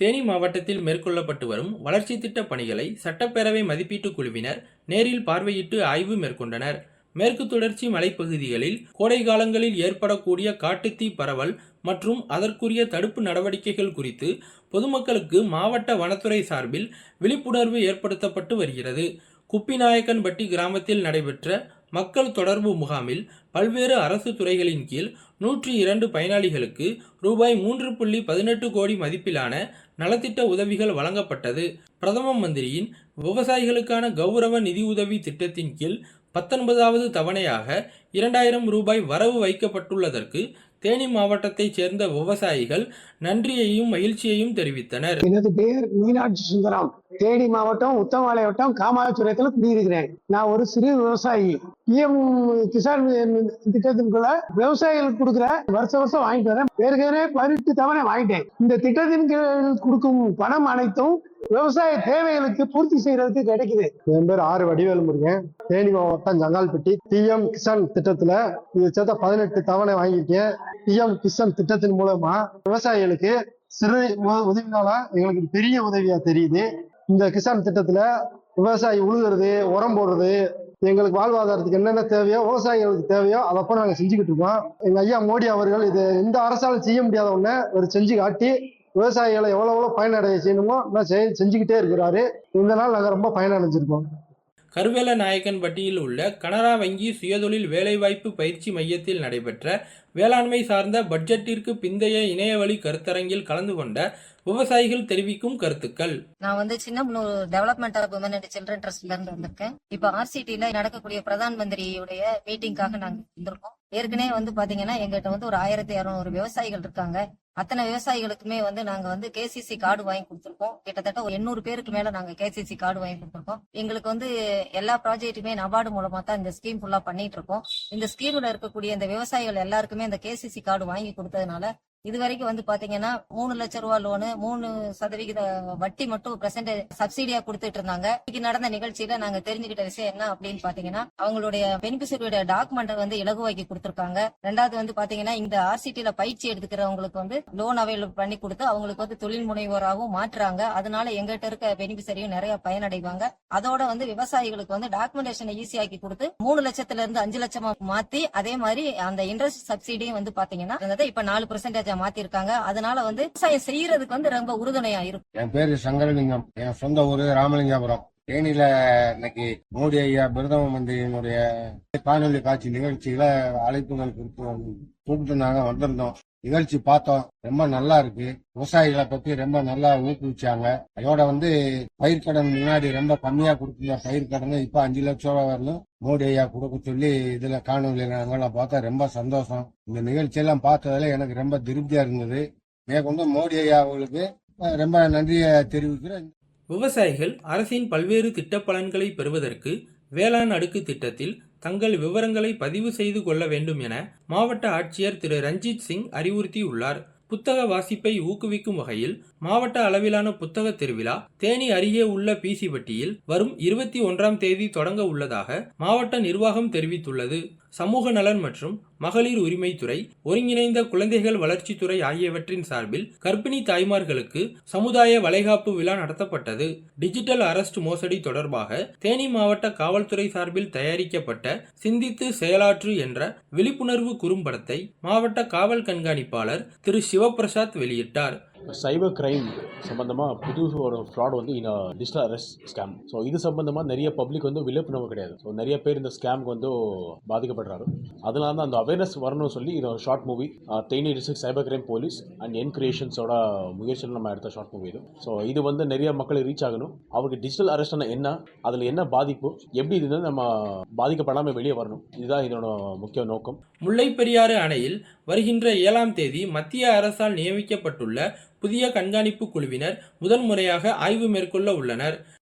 தேனி மாவட்டத்தில் மேற்கொள்ளப்பட்டு வரும் வளர்ச்சி திட்ட பணிகளை சட்டப்பேரவை மதிப்பீட்டு குழுவினர் நேரில் பார்வையிட்டு ஆய்வு மேற்கொண்டனர். மேற்கு தொடர்ச்சி மலைப்பகுதிகளில் கோடை காலங்களில் ஏற்படக்கூடிய காட்டுத்தீ பரவல் மற்றும் அதற்குரிய தடுப்பு நடவடிக்கைகள் குறித்து பொதுமக்களுக்கு மாவட்ட வனத்துறை சார்பில் விழிப்புணர்வு ஏற்படுத்தப்பட்டு வருகிறது. குப்பிநாயக்கன்பட்டி கிராமத்தில் நடைபெற்ற மக்கள் தொடர்பு முகாமில் பல்வேறு அரசு துறைகளின் கீழ் நூற்றி இரண்டு பயனாளிகளுக்கு ரூபாய் மூன்று புள்ளி பதினெட்டு கோடி மதிப்பிலான நலத்திட்ட உதவிகள் வழங்கப்பட்டது. பிரதம மந்திரியின் விவசாயிகளுக்கான கௌரவ நிதியுதவி திட்டத்தின் கீழ் பத்தொன்பதாவது தவணையாக இரண்டாயிரம் ரூபாய் வரவு வைக்கப்பட்டுள்ளதற்கு தேனி மாவட்டத்தைச் சேர்ந்த விவசாயிகள் நன்றியையும் மகிழ்ச்சியையும் தெரிவித்தனர். எனது பெயர் மீனாட்சி சுந்தரம். தேனி மாவட்டம் உத்தமபாளையம் வட்டம் காமாட்சிபுரத்துல குடியிருக்கிறேன். நான் ஒரு சிறு விவசாயி. பிஎம் கிசான் திட்டத்தின்குள்ள விவசாயிகளுக்கு கொடுக்குற வருஷம் வருஷம் வாங்கிட்டு வரேன். ஏற்கனவே பதினெட்டு தவணை வாங்கிட்டேன். இந்த திட்டத்தின் கீழ் கொடுக்கும் பணம் அனைத்தும் விவசாய தேவைகளுக்கு பூர்த்தி செய்யறதுக்கு கிடைக்குது. என் பேர் ஆறு வடிவேல் முருகன் தேனி மாவட்டம் ஜங்கால்பட்டி. பிஎம் கிசான் திட்டத்துல இது சேர்த்த பதினெட்டு தவணை வாங்கியிருக்கேன். பிஎம் கிசான் திட்டத்தின் மூலமா விவசாயிகளுக்கு சிறு உதவினால எங்களுக்கு பெரிய உதவியா தெரியுது. இந்த கிசான் திட்டத்துல விவசாயி உழுகுறது உரம் போடுறது எங்களுக்கு வாழ்வாதாரத்துக்கு என்னென்ன தேவையோ விவசாயிகளுக்கு தேவையோ அதப்போ நாங்கள் செஞ்சுக்கிட்டு இருக்கோம். எங்கள் ஐயா மோடி அவர்கள் இது எந்த அரசாலும் செய்ய முடியாத ஒண்ண ஒரு செஞ்சு காட்டி விவசாயிகளை எவ்வளோ எவ்வளோ பயனடைய செய்யணுமோ நான் செஞ்சுக்கிட்டே இருக்கிறாரு. இந்த நாள் நாங்கள் ரொம்ப பயனடைஞ்சிருக்கோம். கருவேல நாயக்கன்பட்டியில் உள்ள கனரா வங்கி சுயதொழில் வேலைவாய்ப்பு பயிற்சி மையத்தில் நடைபெற்ற வேளாண்மை சார்ந்த பட்ஜெட்டிற்கு பிந்தைய இணையவழி கருத்தரங்கில் கலந்து கொண்ட விவசாயிகள் தெரிவிக்கும் கருத்துக்கள். நான் வந்து Chinnamanur development of women and children ட்ரஸ்ட்ல இருந்து வந்திருக்கேன். இப்ப ஆர்சிடில நடக்கக்கூடிய பிரதான் மந்திரியுடைய மீட்டிங்காக நாங்க வந்திருக்கோம். ஏற்கனவே வந்து பாத்தீங்கன்னா எங்கிட்ட வந்து ஒரு ஆயிரத்தி இரநூறு விவசாயிகள் இருக்காங்க. அத்தனை விவசாயிகளுக்குமே வந்து நாங்க வந்து கேசிசி கார்டு வாங்கி கொடுத்துருக்கோம். கிட்டத்தட்ட ஒரு எண்ணூறு பேருக்கு மேல நாங்க கேசிசி கார்டு வாங்கி கொடுத்துருக்கோம். எங்களுக்கு வந்து எல்லா ப்ராஜெக்ட்டுமே நபார்டு மூலமா தான் இந்த ஸ்கீம் ஃபுல்லா பண்ணிட்டு இருக்கோம். இந்த ஸ்கீம்ல இருக்கக்கூடிய இந்த விவசாயிகள் எல்லாருக்குமே இந்த கேசிசி கார்டு வாங்கி கொடுத்ததுனால இது வரைக்கும் வந்து பாத்தீங்கன்னா மூணு லட்சம் ரூபாய் லோனு மூணு சதவிகித வட்டி மட்டும் பிரசன்டேஜ் சப்சிடியா கொடுத்துட்டு இருந்தாங்க. இன்னைக்கு நடந்த நிகழ்ச்சியில நாங்க தெரிஞ்சுக்கிட்ட விஷயம் என்ன அப்படின்னு பாத்தீங்கன்னா அவங்களுடைய பெனிஃபிஷரியோட டாக்குமெண்ட் வந்து இலகுவாக்கி கொடுத்திருக்காங்க. ரெண்டாவது வந்து பாத்தீங்கன்னா இந்த ஆர்சிடில பயிற்சி எடுத்துக்கிறவங்களுக்கு வந்து லோன் அவைலபிள் பண்ணி கொடுத்து அவங்களுக்கு வந்து தொழில் முனைவோராகவும் மாற்றுறாங்க. அதனால எங்கிட்ட இருக்க பெனிபிஷரியும் நிறைய பயனடைவாங்க. அதோட வந்து விவசாயிகளுக்கு வந்து டாக்குமெண்டேஷனை ஈஸியாக்கி கொடுத்து மூணு லட்சத்துல இருந்து அஞ்சு லட்சமா மாத்தி அதே மாதிரி அந்த இன்ட்ரெஸ்ட் சப்சிடியும் வந்து பாத்தீங்கன்னா இப்ப நாலு பர்சன்டேஜ் மாத்திருக்காங்க. அதனால வந்து விவசாயம் செய்யறதுக்கு வந்து ரொம்ப உறுதுணையா இருக்கும் என் பேரு சங்கரலிங்கம். என் சொந்த ஊரு ராமலிங்கபுரம். தேனியில இன்னைக்கு மோடி ஐயா பிரதம மந்திரியினுடைய காணொலி காட்சி நிகழ்ச்சியில அழைப்புகள் கொடுத்து கூப்பிட்டுருந்தாங்க வந்திருந்தோம். நிகழ்ச்சி பார்த்தோம். ரொம்ப நல்லா இருக்கு. விவசாயிகளை பத்தி ரொம்ப நல்லா ஊக்குவிச்சாங்க. அதோட வந்து பயிர்க்கடன் முன்னாடி ரொம்ப கம்மியா கொடுத்துருந்த பயிர்க்கடன் இப்ப அஞ்சு லட்சம் ரூபாய் வரலும் மோடி ஐயா கொடுக்க சொல்லி இதுல காணொலியில நாங்கெல்லாம் பார்த்தா ரொம்ப சந்தோஷம். இந்த நிகழ்ச்சியெல்லாம் பார்த்ததுல எனக்கு ரொம்ப திருப்தியா இருந்தது. மேற்கொண்டு மோடி ஐயா அவர்களுக்கு ரொம்ப நன்றியை தெரிவிக்கிறேன். விவசாயிகள் அரசின் பல்வேறு திட்ட பலன்களை பெறுவதற்கு வேளாண் அடுக்கு திட்டத்தில் தங்கள் விவரங்களை பதிவு செய்து கொள்ள வேண்டும் என மாவட்ட ஆட்சியர் திரு. ரஞ்சித் சிங் அறிவுறுத்தியுள்ளார். புத்தக வாசிப்பை ஊக்குவிக்கும் வகையில் மாவட்ட அளவிலான புத்தக திருவிழா தேனி அருகே உள்ள பிசிபட்டியில் வரும் இருபத்தி ஒன்றாம் தேதி தொடங்க உள்ளதாக மாவட்ட நிர்வாகம் தெரிவித்துள்ளது. சமூக நலன் மற்றும் மகளிர் உரிமைத்துறை ஒருங்கிணைந்த குழந்தைகள் வளர்ச்சித்துறை ஆகியவற்றின் சார்பில் கர்ப்பிணி தாய்மார்களுக்கு சமுதாய வளைகாப்பு விழா நடத்தப்பட்டது. டிஜிட்டல் அரஸ்ட் மோசடி தொடர்பாக தேனி மாவட்ட காவல்துறை சார்பில் தயாரிக்கப்பட்ட சிந்தித்து செயலாற்று என்ற விழிப்புணர்வு குறும்படத்தை மாவட்ட காவல் கண்காணிப்பாளர் திரு சிவபிரசாத் வெளியிட்டார். சைபர் கிரைம் சம்பந்தமாக புது ஒரு ஃப்ராட் வந்து இந்த டிஜிட்டல் அரெஸ்ட் ஸ்கேம் ஸோ இது சம்பந்தமாக நிறைய பப்ளிக் வந்து விழிப்புணர்வு கிடையாது. ஸோ நிறைய பேர் இந்த ஸ்கேம்க்கு வந்து பாதிக்கப்படுறாரு. அதனால தான் அந்த அவேர்னஸ் வரணும்னு சொல்லி இது short movie Theni district cyber crime police and என் கிரியேஷன்ஸோட முயற்சியில் நம்ம எடுத்த ஷார்ட் மூவி இது. ஸோ இது வந்து நிறைய மக்களுக்கு ரீச் ஆகணும். அவருக்கு டிஜிட்டல் அரெஸ்ட்னா என்ன? அதில் என்ன பாதிப்பு? எப்படி இது நம்ம பாதிக்கப்படாமல் வெளியே வரணும்? இதுதான் இதோட முக்கிய நோக்கம். முல்லைப்பெரியாறு அணையில் வருகின்ற ஏழாம் தேதி மத்திய அரசால் நியமிக்கப்பட்டுள்ள புதிய கண்காணிப்பு குழுவினர் முதன்முறையாக ஆய்வு மேற்கொள்ள உள்ளனர்.